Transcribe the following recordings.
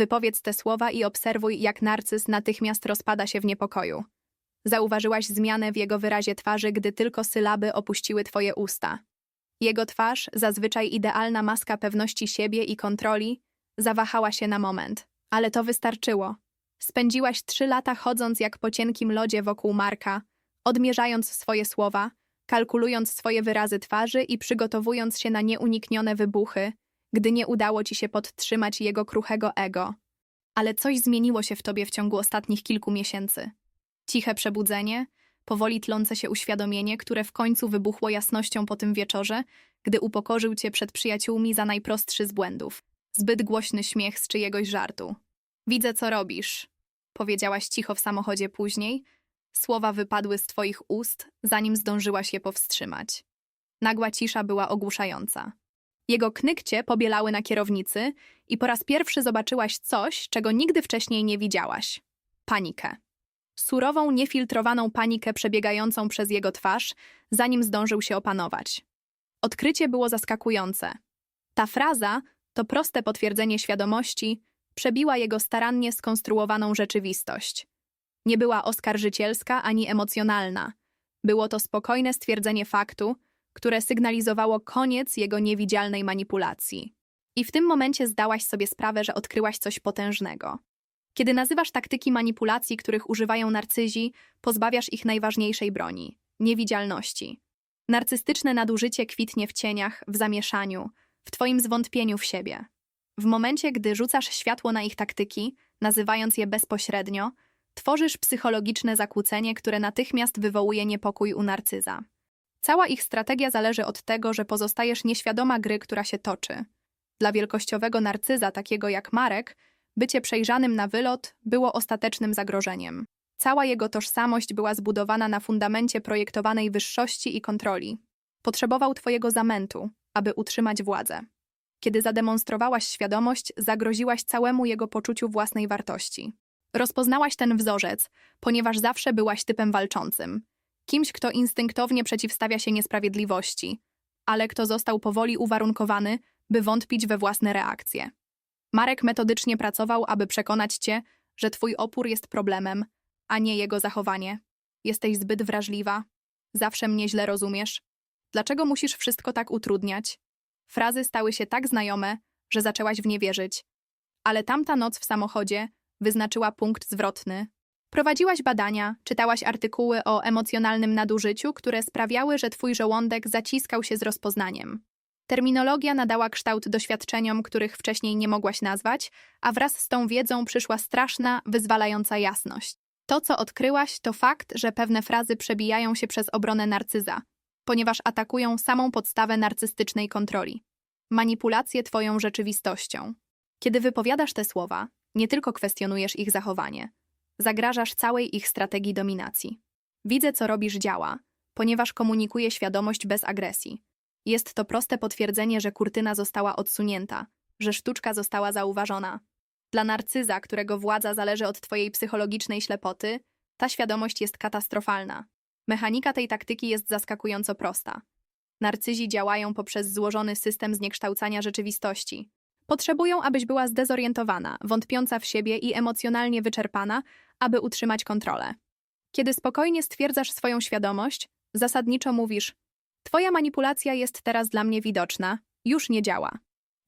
Wypowiedz te słowa i obserwuj, jak narcyz natychmiast rozpada się w niepokoju. Zauważyłaś zmianę w jego wyrazie twarzy, gdy tylko sylaby opuściły twoje usta. Jego twarz, zazwyczaj idealna maska pewności siebie i kontroli, zawahała się na moment. Ale to wystarczyło. Spędziłaś trzy lata chodząc jak po cienkim lodzie wokół Marka, odmierzając swoje słowa, kalkulując swoje wyrazy twarzy i przygotowując się na nieuniknione wybuchy, gdy nie udało ci się podtrzymać jego kruchego ego. Ale coś zmieniło się w tobie w ciągu ostatnich kilku miesięcy. Ciche przebudzenie, powoli tlące się uświadomienie, które w końcu wybuchło jasnością po tym wieczorze, gdy upokorzył cię przed przyjaciółmi za najprostszy z błędów. Zbyt głośny śmiech z czyjegoś żartu. Widzę, co robisz, powiedziałaś cicho w samochodzie później. Słowa wypadły z twoich ust, zanim zdążyłaś je powstrzymać. Nagła cisza była ogłuszająca. Jego knykcie pobielały na kierownicy i po raz pierwszy zobaczyłaś coś, czego nigdy wcześniej nie widziałaś. Panikę. Surową, niefiltrowaną panikę przebiegającą przez jego twarz, zanim zdążył się opanować. Odkrycie było zaskakujące. Ta fraza, to proste potwierdzenie świadomości, przebiła jego starannie skonstruowaną rzeczywistość. Nie była oskarżycielska ani emocjonalna. Było to spokojne stwierdzenie faktu, które sygnalizowało koniec jego niewidzialnej manipulacji. I w tym momencie zdałaś sobie sprawę, że odkryłaś coś potężnego. Kiedy nazywasz taktyki manipulacji, których używają narcyzi, pozbawiasz ich najważniejszej broni niewidzialności. Narcystyczne nadużycie kwitnie w cieniach, w zamieszaniu, w twoim zwątpieniu w siebie. W momencie, gdy rzucasz światło na ich taktyki, nazywając je bezpośrednio, tworzysz psychologiczne zakłócenie, które natychmiast wywołuje niepokój u narcyza. Cała ich strategia zależy od tego, że pozostajesz nieświadoma gry, która się toczy. Dla wielkościowego narcyza, takiego jak Marek, bycie przejrzanym na wylot było ostatecznym zagrożeniem. Cała jego tożsamość była zbudowana na fundamencie projektowanej wyższości i kontroli. Potrzebował twojego zamętu, aby utrzymać władzę. Kiedy zademonstrowałaś świadomość, zagroziłaś całemu jego poczuciu własnej wartości. Rozpoznałaś ten wzorzec, ponieważ zawsze byłaś typem walczącym. Kimś, kto instynktownie przeciwstawia się niesprawiedliwości, ale kto został powoli uwarunkowany, by wątpić we własne reakcje. Marek metodycznie pracował, aby przekonać cię, że twój opór jest problemem, a nie jego zachowanie. Jesteś zbyt wrażliwa. Zawsze mnie źle rozumiesz. Dlaczego musisz wszystko tak utrudniać? Frazy stały się tak znajome, że zaczęłaś w nie wierzyć. Ale tamta noc w samochodzie wyznaczyła punkt zwrotny. Prowadziłaś badania, czytałaś artykuły o emocjonalnym nadużyciu, które sprawiały, że twój żołądek zaciskał się z rozpoznaniem. Terminologia nadała kształt doświadczeniom, których wcześniej nie mogłaś nazwać, a wraz z tą wiedzą przyszła straszna, wyzwalająca jasność. To, co odkryłaś, to fakt, że pewne frazy przebijają się przez obronę narcyza, ponieważ atakują samą podstawę narcystycznej kontroli manipulację twoją rzeczywistością. Kiedy wypowiadasz te słowa, nie tylko kwestionujesz ich zachowanie, zagrażasz całej ich strategii dominacji. Widzę, co robisz działa, ponieważ komunikuje świadomość bez agresji. Jest to proste potwierdzenie, że kurtyna została odsunięta, że sztuczka została zauważona. Dla narcyza, którego władza zależy od twojej psychologicznej ślepoty, ta świadomość jest katastrofalna. Mechanika tej taktyki jest zaskakująco prosta. Narcyzi działają poprzez złożony system zniekształcania rzeczywistości. Potrzebują, abyś była zdezorientowana, wątpiąca w siebie i emocjonalnie wyczerpana, aby utrzymać kontrolę. Kiedy spokojnie stwierdzasz swoją świadomość, zasadniczo mówisz: Twoja manipulacja jest teraz dla mnie widoczna, już nie działa.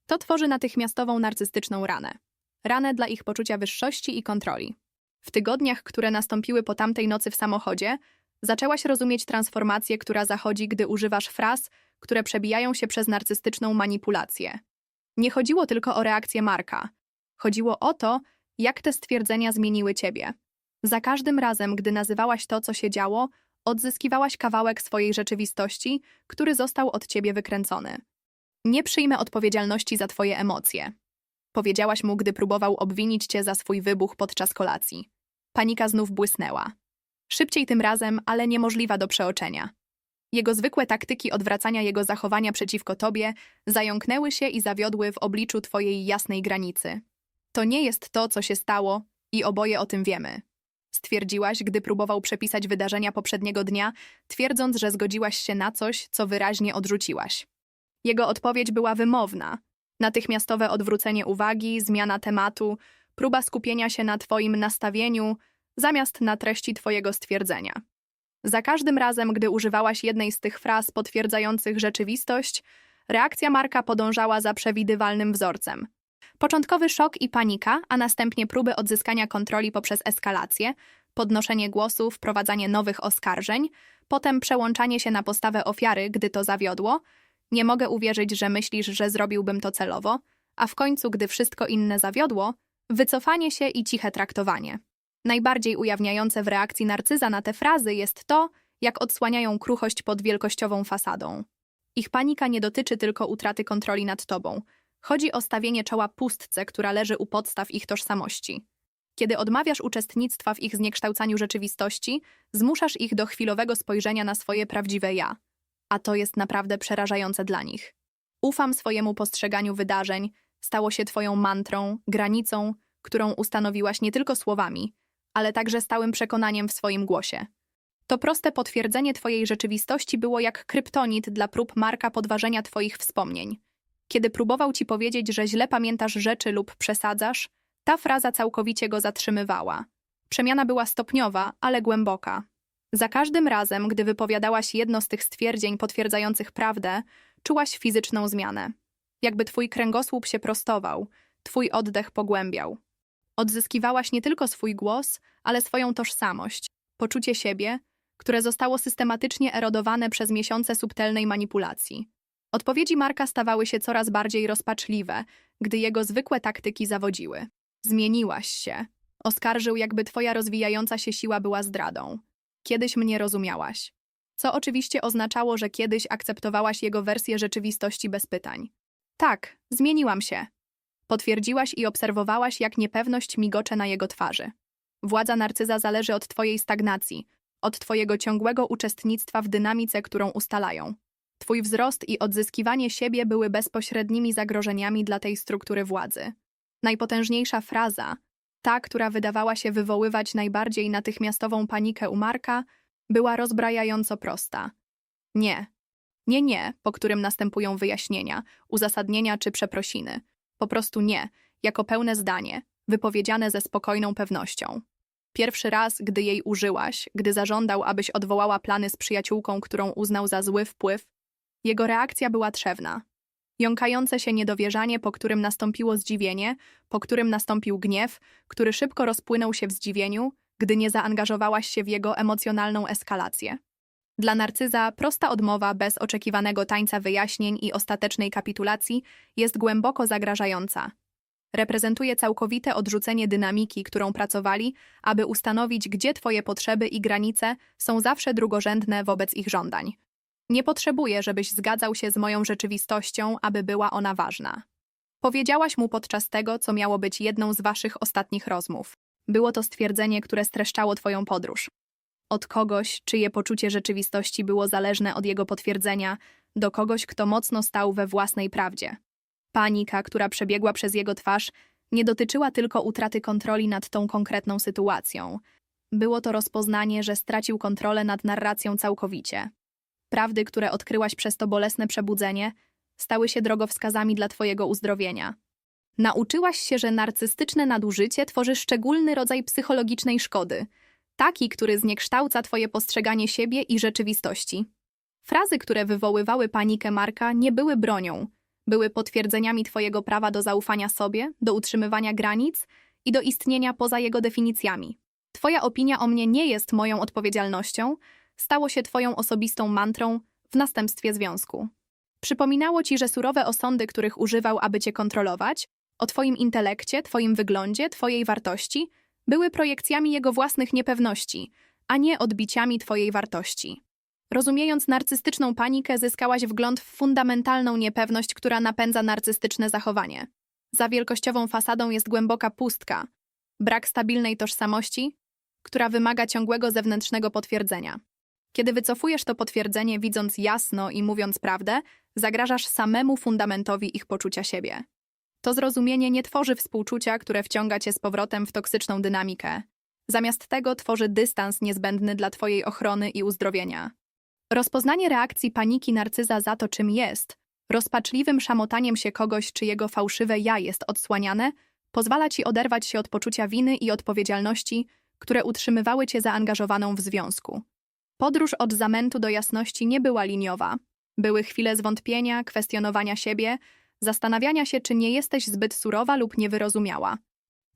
To tworzy natychmiastową narcystyczną ranę. Ranę dla ich poczucia wyższości i kontroli. W tygodniach, które nastąpiły po tamtej nocy w samochodzie, zaczęłaś rozumieć transformację, która zachodzi, gdy używasz fraz, które przebijają się przez narcystyczną manipulację. Nie chodziło tylko o reakcję Marka. Chodziło o to, jak te stwierdzenia zmieniły ciebie. Za każdym razem, gdy nazywałaś to, co się działo, odzyskiwałaś kawałek swojej rzeczywistości, który został od ciebie wykręcony. Nie przyjmę odpowiedzialności za twoje emocje. Powiedziałaś mu, gdy próbował obwinić cię za swój wybuch podczas kolacji. Panika znów błysnęła. Szybciej tym razem, ale niemożliwa do przeoczenia. Jego zwykłe taktyki odwracania jego zachowania przeciwko tobie zająknęły się i zawiodły w obliczu twojej jasnej granicy. To nie jest to, co się stało, i oboje o tym wiemy. Stwierdziłaś, gdy próbował przepisać wydarzenia poprzedniego dnia, twierdząc, że zgodziłaś się na coś, co wyraźnie odrzuciłaś. Jego odpowiedź była wymowna. Natychmiastowe odwrócenie uwagi, zmiana tematu, próba skupienia się na twoim nastawieniu zamiast na treści twojego stwierdzenia. Za każdym razem, gdy używałaś jednej z tych fraz potwierdzających rzeczywistość, reakcja Marka podążała za przewidywalnym wzorcem. Początkowy szok i panika, a następnie próby odzyskania kontroli poprzez eskalację, podnoszenie głosu, wprowadzanie nowych oskarżeń, potem przełączanie się na postawę ofiary, gdy to zawiodło. Nie mogę uwierzyć, że myślisz, że zrobiłbym to celowo, a w końcu, gdy wszystko inne zawiodło, wycofanie się i ciche traktowanie. Najbardziej ujawniające w reakcji narcyza na te frazy jest to, jak odsłaniają kruchość pod wielkościową fasadą. Ich panika nie dotyczy tylko utraty kontroli nad tobą. Chodzi o stawienie czoła pustce, która leży u podstaw ich tożsamości. Kiedy odmawiasz uczestnictwa w ich zniekształcaniu rzeczywistości, zmuszasz ich do chwilowego spojrzenia na swoje prawdziwe ja. A to jest naprawdę przerażające dla nich. Ufam swojemu postrzeganiu wydarzeń, stało się twoją mantrą, granicą, którą ustanowiłaś nie tylko słowami, ale także stałym przekonaniem w swoim głosie. To proste potwierdzenie twojej rzeczywistości było jak kryptonit dla prób Marka podważenia twoich wspomnień. Kiedy próbował ci powiedzieć, że źle pamiętasz rzeczy lub przesadzasz, ta fraza całkowicie go zatrzymywała. Przemiana była stopniowa, ale głęboka. Za każdym razem, gdy wypowiadałaś jedno z tych stwierdzeń potwierdzających prawdę, czułaś fizyczną zmianę. Jakby twój kręgosłup się prostował, twój oddech pogłębiał. Odzyskiwałaś nie tylko swój głos, ale swoją tożsamość, poczucie siebie, które zostało systematycznie erodowane przez miesiące subtelnej manipulacji. Odpowiedzi Marka stawały się coraz bardziej rozpaczliwe, gdy jego zwykłe taktyki zawodziły. Zmieniłaś się. Oskarżył, jakby twoja rozwijająca się siła była zdradą. Kiedyś mnie rozumiałaś. Co oczywiście oznaczało, że kiedyś akceptowałaś jego wersję rzeczywistości bez pytań. Tak, zmieniłam się. Potwierdziłaś i obserwowałaś, jak niepewność migocze na jego twarzy. Władza narcyza zależy od twojej stagnacji, od twojego ciągłego uczestnictwa w dynamice, którą ustalają. Twój wzrost i odzyskiwanie siebie były bezpośrednimi zagrożeniami dla tej struktury władzy. Najpotężniejsza fraza, ta, która wydawała się wywoływać najbardziej natychmiastową panikę u Marka, była rozbrajająco prosta. Nie. Nie, nie, po którym następują wyjaśnienia, uzasadnienia czy przeprosiny. Po prostu nie, jako pełne zdanie, wypowiedziane ze spokojną pewnością. Pierwszy raz, gdy jej użyłaś, gdy zażądał, abyś odwołała plany z przyjaciółką, którą uznał za zły wpływ, jego reakcja była trzewna. Jąkające się niedowierzanie, po którym nastąpiło zdziwienie, po którym nastąpił gniew, który szybko rozpłynął się w zdziwieniu, gdy nie zaangażowałaś się w jego emocjonalną eskalację. Dla narcyza prosta odmowa bez oczekiwanego tańca wyjaśnień i ostatecznej kapitulacji jest głęboko zagrażająca. Reprezentuje całkowite odrzucenie dynamiki, którą pracowali, aby ustanowić, gdzie twoje potrzeby i granice są zawsze drugorzędne wobec ich żądań. Nie potrzebuję, żebyś zgadzał się z moją rzeczywistością, aby była ona ważna. Powiedziałaś mu podczas tego, co miało być jedną z waszych ostatnich rozmów. Było to stwierdzenie, które streszczało twoją podróż. Od kogoś, czyje poczucie rzeczywistości było zależne od jego potwierdzenia, do kogoś, kto mocno stał we własnej prawdzie. Panika, która przebiegła przez jego twarz, nie dotyczyła tylko utraty kontroli nad tą konkretną sytuacją. Było to rozpoznanie, że stracił kontrolę nad narracją całkowicie. Prawdy, które odkryłaś przez to bolesne przebudzenie, stały się drogowskazami dla Twojego uzdrowienia. Nauczyłaś się, że narcystyczne nadużycie tworzy szczególny rodzaj psychologicznej szkody, taki, który zniekształca Twoje postrzeganie siebie i rzeczywistości. Frazy, które wywoływały panikę Marka, nie były bronią, były potwierdzeniami Twojego prawa do zaufania sobie, do utrzymywania granic i do istnienia poza jego definicjami. Twoja opinia o mnie nie jest moją odpowiedzialnością, stało się Twoją osobistą mantrą w następstwie związku. Przypominało Ci, że surowe osądy, których używał, aby Cię kontrolować, o Twoim intelekcie, Twoim wyglądzie, Twojej wartości, były projekcjami jego własnych niepewności, a nie odbiciami Twojej wartości. Rozumiejąc narcystyczną panikę, zyskałaś wgląd w fundamentalną niepewność, która napędza narcystyczne zachowanie. Za wielkościową fasadą jest głęboka pustka, brak stabilnej tożsamości, która wymaga ciągłego zewnętrznego potwierdzenia. Kiedy wycofujesz to potwierdzenie, widząc jasno i mówiąc prawdę, zagrażasz samemu fundamentowi ich poczucia siebie. To zrozumienie nie tworzy współczucia, które wciąga cię z powrotem w toksyczną dynamikę. Zamiast tego tworzy dystans niezbędny dla twojej ochrony i uzdrowienia. Rozpoznanie reakcji paniki narcyza za to, czym jest, rozpaczliwym szamotaniem się kogoś, czy jego fałszywe ja jest odsłaniane, Pozwala ci oderwać się od poczucia winy i odpowiedzialności, które utrzymywały cię zaangażowaną w związku. Podróż od zamętu do jasności nie była liniowa. Były chwile zwątpienia, kwestionowania siebie, zastanawiania się, czy nie jesteś zbyt surowa lub niewyrozumiała.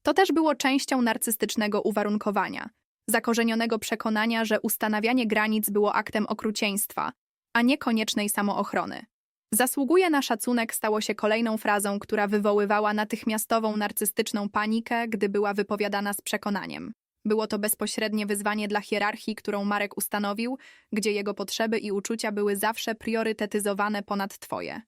To też było częścią narcystycznego uwarunkowania, zakorzenionego przekonania, że ustanawianie granic było aktem okrucieństwa, a nie koniecznej samoochrony. Zasługuje na szacunek stało się kolejną frazą, która wywoływała natychmiastową narcystyczną panikę, gdy była wypowiadana z przekonaniem. Było to bezpośrednie wyzwanie dla hierarchii, którą Marek ustanowił, gdzie jego potrzeby i uczucia były zawsze priorytetyzowane ponad twoje.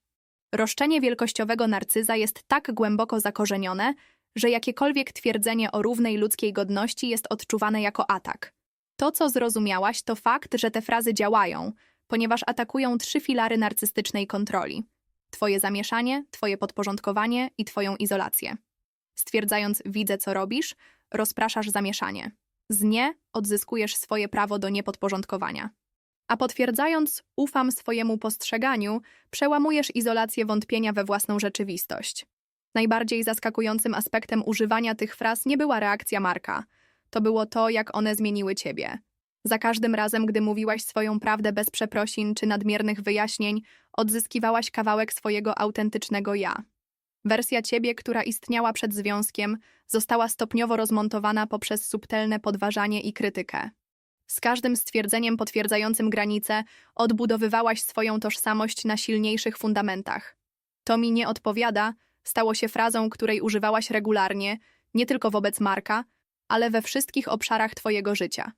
Roszczenie wielkościowego narcyza jest tak głęboko zakorzenione, że jakiekolwiek twierdzenie o równej ludzkiej godności jest odczuwane jako atak. To, co zrozumiałaś, to fakt, że te frazy działają, ponieważ atakują trzy filary narcystycznej kontroli: Twoje zamieszanie, Twoje podporządkowanie i Twoją izolację. Stwierdzając, widzę, co robisz, rozpraszasz zamieszanie. Z nie odzyskujesz swoje prawo do niepodporządkowania. A potwierdzając, ufam swojemu postrzeganiu, przełamujesz izolację wątpienia we własną rzeczywistość. Najbardziej zaskakującym aspektem używania tych fraz nie była reakcja Marka. To było to, jak one zmieniły ciebie. Za każdym razem, gdy mówiłaś swoją prawdę bez przeprosin czy nadmiernych wyjaśnień, odzyskiwałaś kawałek swojego autentycznego ja. Wersja ciebie, która istniała przed związkiem, została stopniowo rozmontowana poprzez subtelne podważanie i krytykę. Z każdym stwierdzeniem potwierdzającym granice odbudowywałaś swoją tożsamość na silniejszych fundamentach. To mi nie odpowiada, stało się frazą, której używałaś regularnie, nie tylko wobec Marka, ale we wszystkich obszarach twojego życia.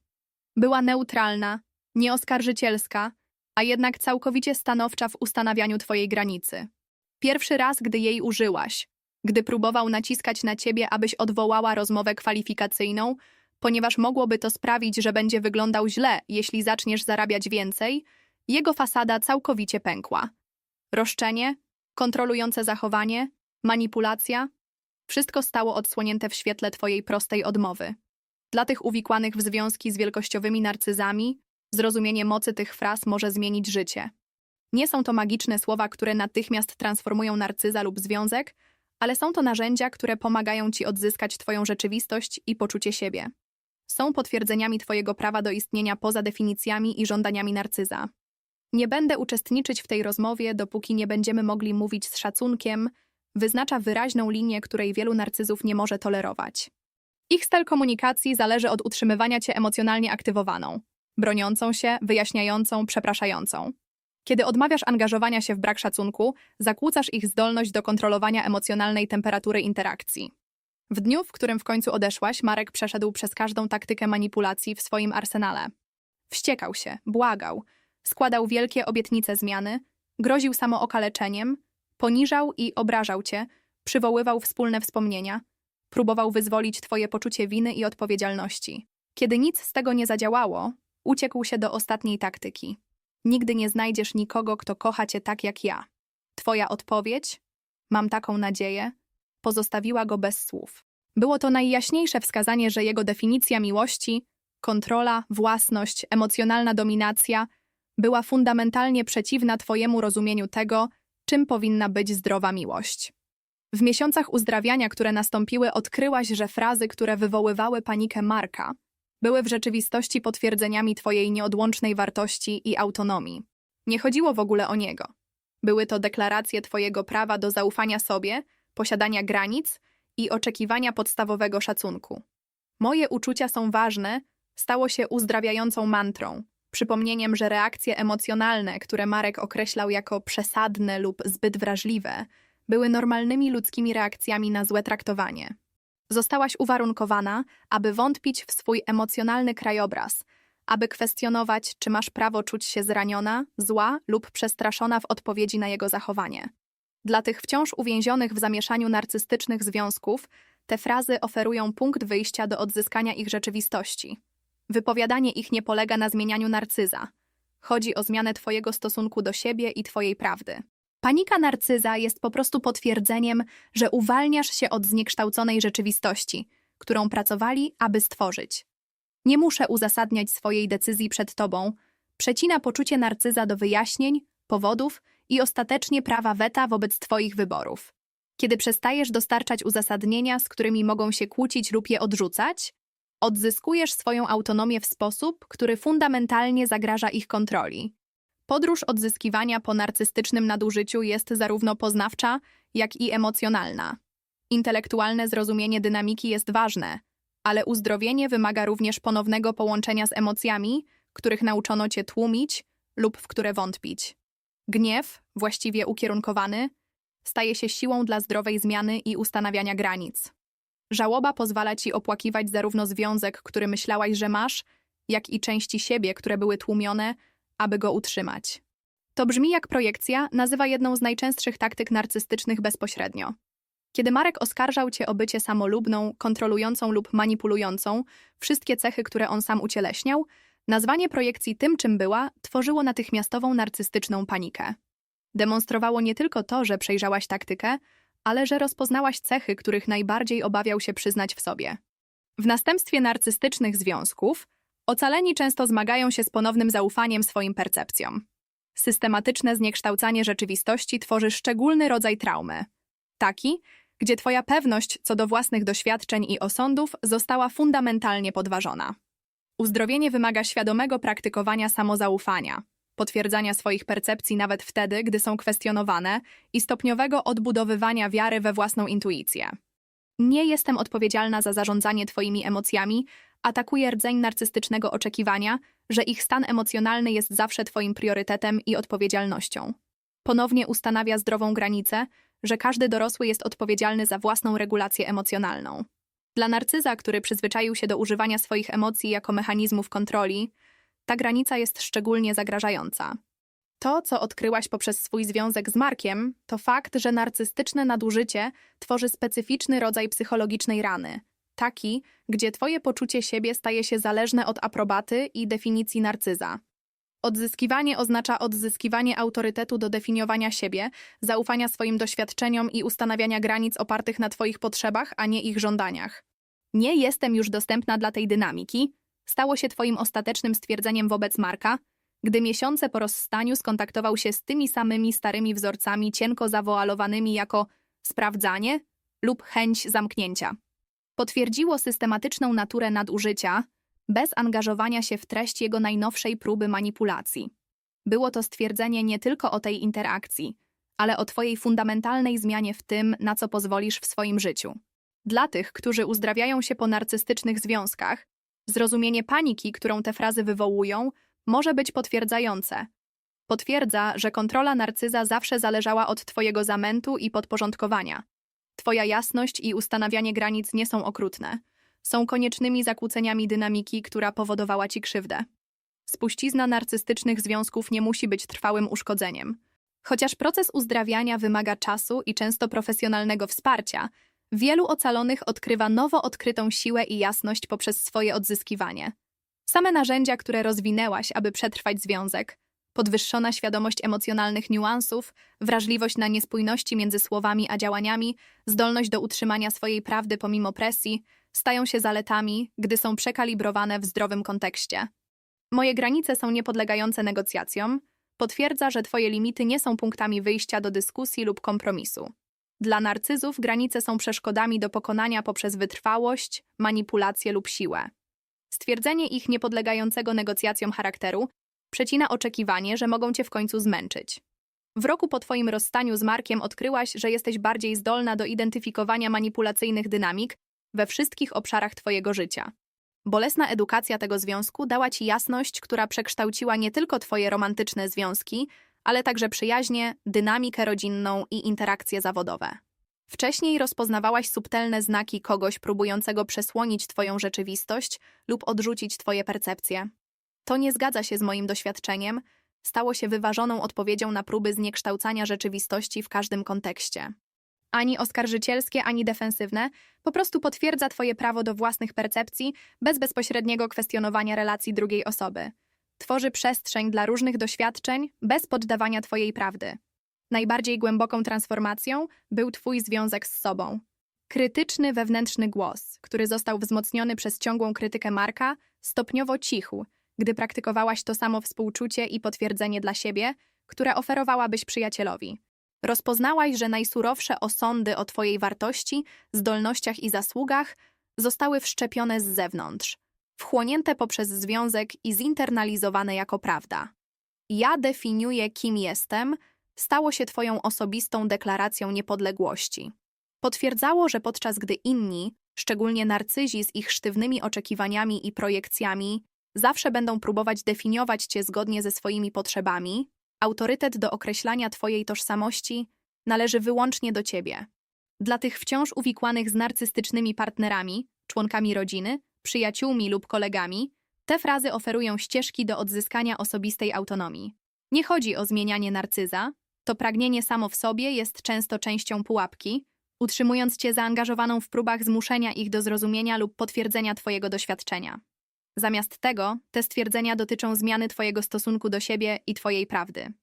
Była neutralna, nieoskarżycielska, a jednak całkowicie stanowcza w ustanawianiu twojej granicy. Pierwszy raz, gdy jej użyłaś, gdy próbował naciskać na ciebie, abyś odwołała rozmowę kwalifikacyjną, ponieważ mogłoby to sprawić, że będzie wyglądał źle, jeśli zaczniesz zarabiać więcej, jego fasada całkowicie pękła. Roszczenie, kontrolujące zachowanie, manipulacja wszystko stało odsłonięte w świetle twojej prostej odmowy. Dla tych uwikłanych w związki z wielkościowymi narcyzami, zrozumienie mocy tych fraz może zmienić życie. Nie są to magiczne słowa, które natychmiast transformują narcyza lub związek, ale są to narzędzia, które pomagają ci odzyskać Twoją rzeczywistość i poczucie siebie. Są potwierdzeniami Twojego prawa do istnienia poza definicjami i żądaniami narcyza. Nie będę uczestniczyć w tej rozmowie, dopóki nie będziemy mogli mówić z szacunkiem, wyznacza wyraźną linię, której wielu narcyzów nie może tolerować. Ich styl komunikacji zależy od utrzymywania cię emocjonalnie aktywowaną, broniącą się, wyjaśniającą, przepraszającą. Kiedy odmawiasz angażowania się w brak szacunku, zakłócasz ich zdolność do kontrolowania emocjonalnej temperatury interakcji. W dniu, w którym w końcu odeszłaś, Marek przeszedł przez każdą taktykę manipulacji w swoim arsenale. Wściekał się, błagał, składał wielkie obietnice zmiany, groził samookaleczeniem, poniżał i obrażał cię, przywoływał wspólne wspomnienia, próbował wyzwolić twoje poczucie winy i odpowiedzialności. Kiedy nic z tego nie zadziałało, uciekł się do ostatniej taktyki. Nigdy nie znajdziesz nikogo, kto kocha cię tak jak ja. Twoja odpowiedź, mam taką nadzieję, pozostawiła go bez słów. Było to najjaśniejsze wskazanie, że jego definicja miłości, kontrola, własność, emocjonalna dominacja była fundamentalnie przeciwna Twojemu rozumieniu tego, czym powinna być zdrowa miłość. W miesiącach uzdrawiania, które nastąpiły, odkryłaś, że frazy, które wywoływały panikę Marka, były w rzeczywistości potwierdzeniami Twojej nieodłącznej wartości i autonomii. Nie chodziło w ogóle o niego. Były to deklaracje Twojego prawa do zaufania sobie, posiadania granic i oczekiwania podstawowego szacunku. Moje uczucia są ważne, stało się uzdrawiającą mantrą, przypomnieniem, że reakcje emocjonalne, które Marek określał jako przesadne lub zbyt wrażliwe, były normalnymi ludzkimi reakcjami na złe traktowanie. Zostałaś uwarunkowana, aby wątpić w swój emocjonalny krajobraz, aby kwestionować, czy masz prawo czuć się zraniona, zła lub przestraszona w odpowiedzi na jego zachowanie. Dla tych wciąż uwięzionych w zamieszaniu narcystycznych związków, te frazy oferują punkt wyjścia do odzyskania ich rzeczywistości. Wypowiadanie ich nie polega na zmienianiu narcyza. Chodzi o zmianę Twojego stosunku do siebie i Twojej prawdy. Panika narcyza jest po prostu potwierdzeniem, że uwalniasz się od zniekształconej rzeczywistości, którą pracowali, aby stworzyć. Nie muszę uzasadniać swojej decyzji przed tobą, przecina poczucie narcyza do wyjaśnień, powodów i ostatecznie prawa weta wobec twoich wyborów. Kiedy przestajesz dostarczać uzasadnienia, z którymi mogą się kłócić lub je odrzucać, odzyskujesz swoją autonomię w sposób, który fundamentalnie zagraża ich kontroli. Podróż odzyskiwania po narcystycznym nadużyciu jest zarówno poznawcza, jak i emocjonalna. Intelektualne zrozumienie dynamiki jest ważne, ale uzdrowienie wymaga również ponownego połączenia z emocjami, których nauczono cię tłumić lub w które wątpić. Gniew, właściwie ukierunkowany, staje się siłą dla zdrowej zmiany i ustanawiania granic. Żałoba pozwala ci opłakiwać zarówno związek, który myślałaś, że masz, jak i części siebie, które były tłumione, aby go utrzymać. To brzmi jak projekcja, nazywa jedną z najczęstszych taktyk narcystycznych bezpośrednio. Kiedy Marek oskarżał cię o bycie samolubną, kontrolującą lub manipulującą, wszystkie cechy, które on sam ucieleśniał, nazwanie projekcji tym, czym była, tworzyło natychmiastową narcystyczną panikę. Demonstrowało nie tylko to, że przejrzałaś taktykę, ale że rozpoznałaś cechy, których najbardziej obawiał się przyznać w sobie. W następstwie narcystycznych związków ocaleni często zmagają się z ponownym zaufaniem swoim percepcjom. Systematyczne zniekształcanie rzeczywistości tworzy szczególny rodzaj traumy. Taki, gdzie twoja pewność co do własnych doświadczeń i osądów została fundamentalnie podważona. Uzdrowienie wymaga świadomego praktykowania samozaufania, potwierdzania swoich percepcji nawet wtedy, gdy są kwestionowane i stopniowego odbudowywania wiary we własną intuicję. Nie jestem odpowiedzialna za zarządzanie twoimi emocjami, atakuje rdzeń narcystycznego oczekiwania, że ich stan emocjonalny jest zawsze twoim priorytetem i odpowiedzialnością. Ponownie ustanawia zdrową granicę, że każdy dorosły jest odpowiedzialny za własną regulację emocjonalną. Dla narcyza, który przyzwyczaił się do używania swoich emocji jako mechanizmów kontroli, ta granica jest szczególnie zagrażająca. To, co odkryłaś poprzez swój związek z Markiem, to fakt, że narcystyczne nadużycie tworzy specyficzny rodzaj psychologicznej rany, taki, gdzie twoje poczucie siebie staje się zależne od aprobaty i definicji narcyza. Odzyskiwanie oznacza odzyskiwanie autorytetu do definiowania siebie, zaufania swoim doświadczeniom i ustanawiania granic opartych na Twoich potrzebach, a nie ich żądaniach. Nie jestem już dostępna dla tej dynamiki, stało się Twoim ostatecznym stwierdzeniem wobec Marka, gdy miesiące po rozstaniu skontaktował się z tymi samymi starymi wzorcami cienko zawoalowanymi jako sprawdzanie lub chęć zamknięcia. Potwierdziło systematyczną naturę nadużycia, bez angażowania się w treść jego najnowszej próby manipulacji. Było to stwierdzenie nie tylko o tej interakcji, ale o Twojej fundamentalnej zmianie w tym, na co pozwolisz w swoim życiu. Dla tych, którzy uzdrawiają się po narcystycznych związkach, zrozumienie paniki, którą te frazy wywołują, może być potwierdzające. Potwierdza, że kontrola narcyza zawsze zależała od Twojego zamętu i podporządkowania. Twoja jasność i ustanawianie granic nie są okrutne są koniecznymi zakłóceniami dynamiki, która powodowała ci krzywdę. Spuścizna narcystycznych związków nie musi być trwałym uszkodzeniem. Chociaż proces uzdrawiania wymaga czasu i często profesjonalnego wsparcia, wielu ocalonych odkrywa nowo odkrytą siłę i jasność poprzez swoje odzyskiwanie. Same narzędzia, które rozwinęłaś, aby przetrwać związek, podwyższona świadomość emocjonalnych niuansów, wrażliwość na niespójności między słowami a działaniami, zdolność do utrzymania swojej prawdy pomimo presji, stają się zaletami, gdy są przekalibrowane w zdrowym kontekście. Moje granice są niepodlegające negocjacjom, potwierdza, że Twoje limity nie są punktami wyjścia do dyskusji lub kompromisu. Dla narcyzów granice są przeszkodami do pokonania poprzez wytrwałość, manipulację lub siłę. Stwierdzenie ich niepodlegającego negocjacjom charakteru przecina oczekiwanie, że mogą cię w końcu zmęczyć. W roku po twoim rozstaniu z Markiem odkryłaś, że jesteś bardziej zdolna do identyfikowania manipulacyjnych dynamik we wszystkich obszarach Twojego życia. Bolesna edukacja tego związku dała Ci jasność, która przekształciła nie tylko Twoje romantyczne związki, ale także przyjaźnie, dynamikę rodzinną i interakcje zawodowe. Wcześniej rozpoznawałaś subtelne znaki kogoś próbującego przesłonić Twoją rzeczywistość lub odrzucić Twoje percepcje. To nie zgadza się z moim doświadczeniem, stało się wyważoną odpowiedzią na próby zniekształcania rzeczywistości w każdym kontekście ani oskarżycielskie, ani defensywne, po prostu potwierdza Twoje prawo do własnych percepcji bez bezpośredniego kwestionowania relacji drugiej osoby. Tworzy przestrzeń dla różnych doświadczeń bez poddawania Twojej prawdy. Najbardziej głęboką transformacją był Twój związek z sobą. Krytyczny wewnętrzny głos, który został wzmocniony przez ciągłą krytykę Marka, stopniowo cichł, gdy praktykowałaś to samo współczucie i potwierdzenie dla siebie, które oferowałabyś przyjacielowi. Rozpoznałaś, że najsurowsze osądy o twojej wartości, zdolnościach i zasługach zostały wszczepione z zewnątrz, wchłonięte poprzez związek i zinternalizowane jako prawda. Ja definiuję, kim jestem, stało się twoją osobistą deklaracją niepodległości. Potwierdzało, że podczas gdy inni, szczególnie narcyzi z ich sztywnymi oczekiwaniami i projekcjami, zawsze będą próbować definiować cię zgodnie ze swoimi potrzebami, autorytet do określania twojej tożsamości należy wyłącznie do ciebie. Dla tych wciąż uwikłanych z narcystycznymi partnerami, członkami rodziny, przyjaciółmi lub kolegami, te frazy oferują ścieżki do odzyskania osobistej autonomii. Nie chodzi o zmienianie narcyza, to pragnienie samo w sobie jest często częścią pułapki, utrzymując cię zaangażowaną w próbach zmuszenia ich do zrozumienia lub potwierdzenia twojego doświadczenia. Zamiast tego, te stwierdzenia dotyczą zmiany twojego stosunku do siebie i twojej prawdy.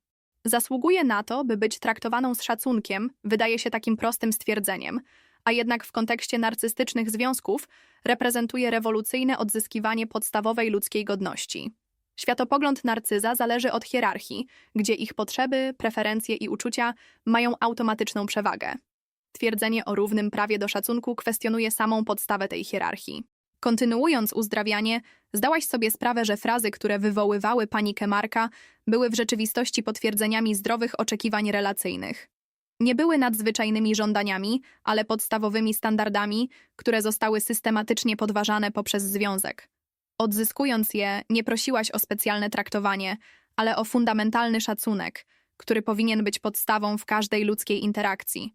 Zasługuje na to, by być traktowaną z szacunkiem, wydaje się takim prostym stwierdzeniem, a jednak w kontekście narcystycznych związków reprezentuje rewolucyjne odzyskiwanie podstawowej ludzkiej godności. Światopogląd narcyza zależy od hierarchii, gdzie ich potrzeby, preferencje i uczucia mają automatyczną przewagę. Twierdzenie o równym prawie do szacunku kwestionuje samą podstawę tej hierarchii. Kontynuując uzdrawianie, zdałaś sobie sprawę, że frazy, które wywoływały panikę Marka, były w rzeczywistości potwierdzeniami zdrowych oczekiwań relacyjnych. Nie były nadzwyczajnymi żądaniami, ale podstawowymi standardami, które zostały systematycznie podważane poprzez związek. Odzyskując je, nie prosiłaś o specjalne traktowanie, ale o fundamentalny szacunek, który powinien być podstawą w każdej ludzkiej interakcji.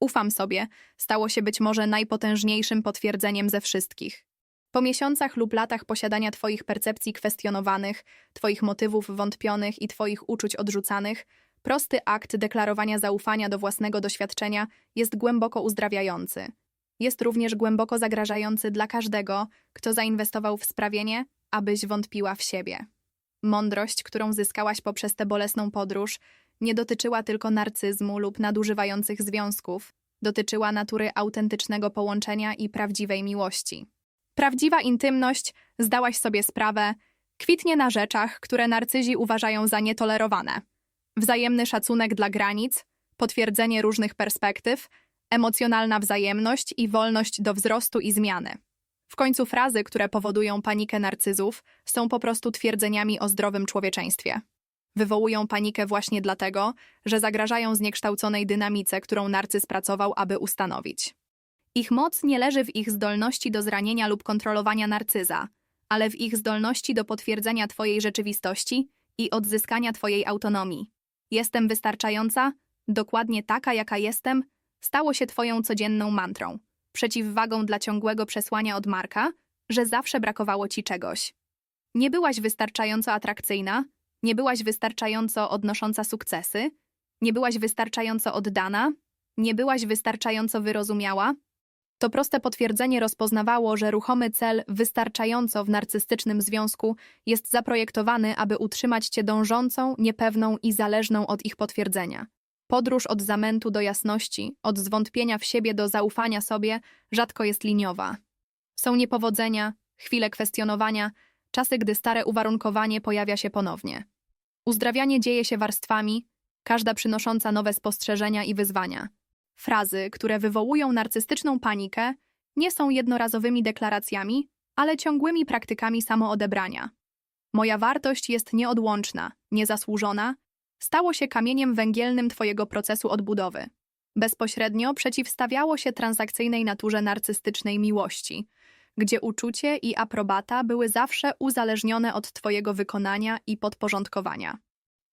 Ufam sobie stało się być może najpotężniejszym potwierdzeniem ze wszystkich. Po miesiącach lub latach posiadania Twoich percepcji kwestionowanych, Twoich motywów wątpionych i Twoich uczuć odrzucanych, prosty akt deklarowania zaufania do własnego doświadczenia jest głęboko uzdrawiający. Jest również głęboko zagrażający dla każdego, kto zainwestował w sprawienie, abyś wątpiła w siebie. Mądrość, którą zyskałaś poprzez tę bolesną podróż, nie dotyczyła tylko narcyzmu lub nadużywających związków, dotyczyła natury autentycznego połączenia i prawdziwej miłości. Prawdziwa intymność, zdałaś sobie sprawę, kwitnie na rzeczach, które narcyzi uważają za nietolerowane. Wzajemny szacunek dla granic, potwierdzenie różnych perspektyw, emocjonalna wzajemność i wolność do wzrostu i zmiany. W końcu frazy, które powodują panikę narcyzów, są po prostu twierdzeniami o zdrowym człowieczeństwie. Wywołują panikę właśnie dlatego, że zagrażają zniekształconej dynamice, którą narcyz pracował, aby ustanowić. Ich moc nie leży w ich zdolności do zranienia lub kontrolowania narcyza, ale w ich zdolności do potwierdzenia Twojej rzeczywistości i odzyskania Twojej autonomii. Jestem wystarczająca, dokładnie taka, jaka jestem, stało się Twoją codzienną mantrą, przeciwwagą dla ciągłego przesłania od Marka, że zawsze brakowało Ci czegoś. Nie byłaś wystarczająco atrakcyjna, nie byłaś wystarczająco odnosząca sukcesy, nie byłaś wystarczająco oddana, nie byłaś wystarczająco wyrozumiała, to proste potwierdzenie rozpoznawało, że ruchomy cel wystarczająco w narcystycznym związku jest zaprojektowany, aby utrzymać cię dążącą, niepewną i zależną od ich potwierdzenia. Podróż od zamętu do jasności, od zwątpienia w siebie do zaufania sobie rzadko jest liniowa. Są niepowodzenia, chwile kwestionowania, czasy, gdy stare uwarunkowanie pojawia się ponownie. Uzdrawianie dzieje się warstwami, każda przynosząca nowe spostrzeżenia i wyzwania. Frazy, które wywołują narcystyczną panikę, nie są jednorazowymi deklaracjami, ale ciągłymi praktykami samoodebrania. Moja wartość jest nieodłączna, niezasłużona, stało się kamieniem węgielnym Twojego procesu odbudowy. Bezpośrednio przeciwstawiało się transakcyjnej naturze narcystycznej miłości, gdzie uczucie i aprobata były zawsze uzależnione od Twojego wykonania i podporządkowania.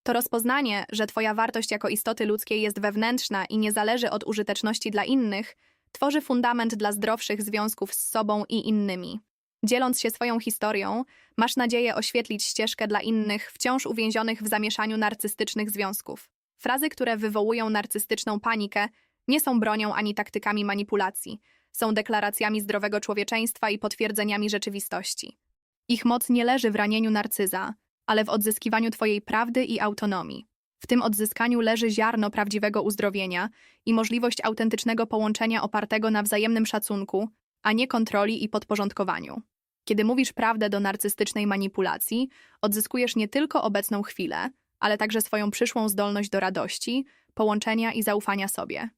To rozpoznanie, że Twoja wartość jako istoty ludzkiej jest wewnętrzna i nie zależy od użyteczności dla innych, tworzy fundament dla zdrowszych związków z sobą i innymi. Dzieląc się swoją historią, masz nadzieję oświetlić ścieżkę dla innych, wciąż uwięzionych w zamieszaniu narcystycznych związków. Frazy, które wywołują narcystyczną panikę, nie są bronią ani taktykami manipulacji, są deklaracjami zdrowego człowieczeństwa i potwierdzeniami rzeczywistości. Ich moc nie leży w ranieniu narcyza, ale w odzyskiwaniu Twojej prawdy i autonomii. W tym odzyskaniu leży ziarno prawdziwego uzdrowienia i możliwość autentycznego połączenia opartego na wzajemnym szacunku, a nie kontroli i podporządkowaniu. Kiedy mówisz prawdę do narcystycznej manipulacji, odzyskujesz nie tylko obecną chwilę, ale także swoją przyszłą zdolność do radości, połączenia i zaufania sobie.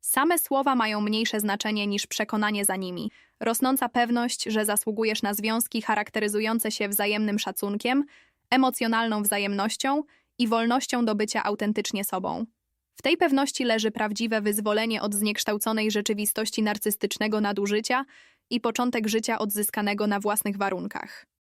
Same słowa mają mniejsze znaczenie niż przekonanie za nimi. Rosnąca pewność, że zasługujesz na związki charakteryzujące się wzajemnym szacunkiem, emocjonalną wzajemnością i wolnością do bycia autentycznie sobą. W tej pewności leży prawdziwe wyzwolenie od zniekształconej rzeczywistości narcystycznego nadużycia i początek życia odzyskanego na własnych warunkach.